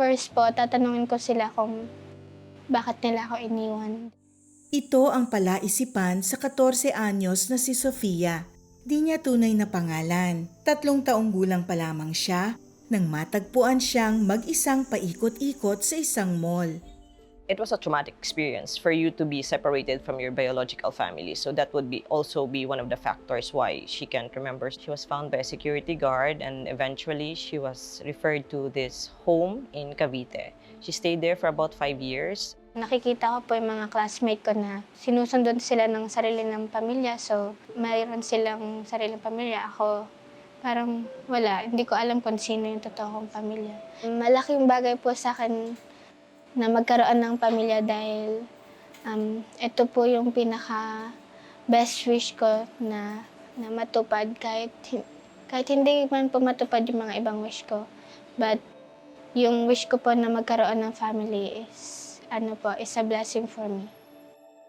first po, tatanungin ko sila kung bakit nila ako iniwan. Ito ang palaisipan sa 14 anyos na si Sofia. Di niya tunay na pangalan. Tatlong taong gulang pa lamang siya nang matagpuan siyang mag-isang paikot-ikot sa isang mall. It was a traumatic experience for you to be separated from your biological family. So that would be also be one of the factors why she can't remember. She was found by a security guard and eventually she was referred to this home in Cavite. She stayed there for about five years. Nakikita ko po yung mga classmate ko na sinusundon sila ng sarili ng pamilya. So, mayroon silang sariling pamilya. Ako, parang wala. Hindi ko alam kung sino yung totoo kong pamilya. Malaking bagay po sa akin na magkaroon ng pamilya dahil um, ito po yung pinaka best wish ko na, na matupad kahit, kahit hindi man po matupad yung mga ibang wish ko. But yung wish ko po na magkaroon ng family is ano po, is a blessing for me.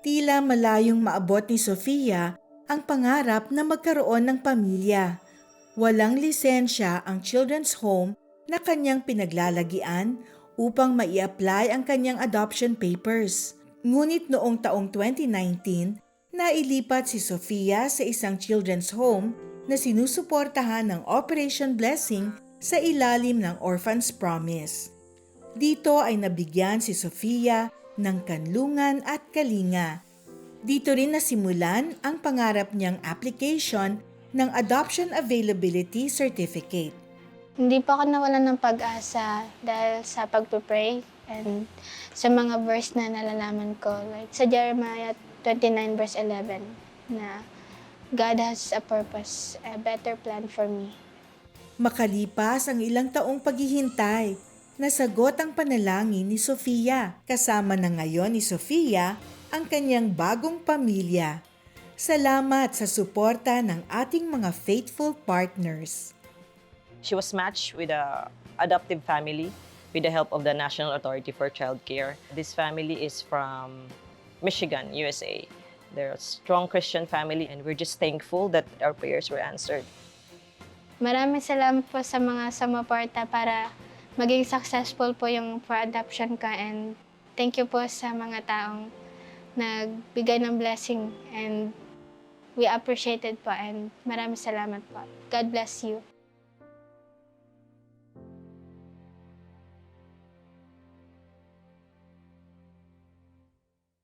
Tila malayong maabot ni Sofia ang pangarap na magkaroon ng pamilya. Walang lisensya ang children's home na kanyang pinaglalagian upang mai-apply ang kanyang adoption papers. Ngunit noong taong 2019, nailipat si Sofia sa isang children's home na sinusuportahan ng Operation Blessing sa ilalim ng Orphans Promise. Dito ay nabigyan si Sofia ng kanlungan at kalinga. Dito rin nasimulan ang pangarap niyang application ng Adoption Availability Certificate. Hindi po ako nawalan ng pag-asa dahil sa pagpipray and sa mga verse na nalalaman ko. Like sa Jeremiah 29 verse 11 na God has a purpose, a better plan for me. Makalipas ang ilang taong paghihintay, nasagot ang panalangin ni Sofia. Kasama na ngayon ni Sofia ang kanyang bagong pamilya. Salamat sa suporta ng ating mga faithful partners. She was matched with a adoptive family with the help of the National Authority for Child Care. This family is from Michigan, USA. They're a strong Christian family and we're just thankful that our prayers were answered. Maraming salamat po sa mga sumuporta para maging successful po yung for adoption ko and thank you po sa mga taong nagbigay ng blessing and we appreciate it po and maraming salamat po. God bless you.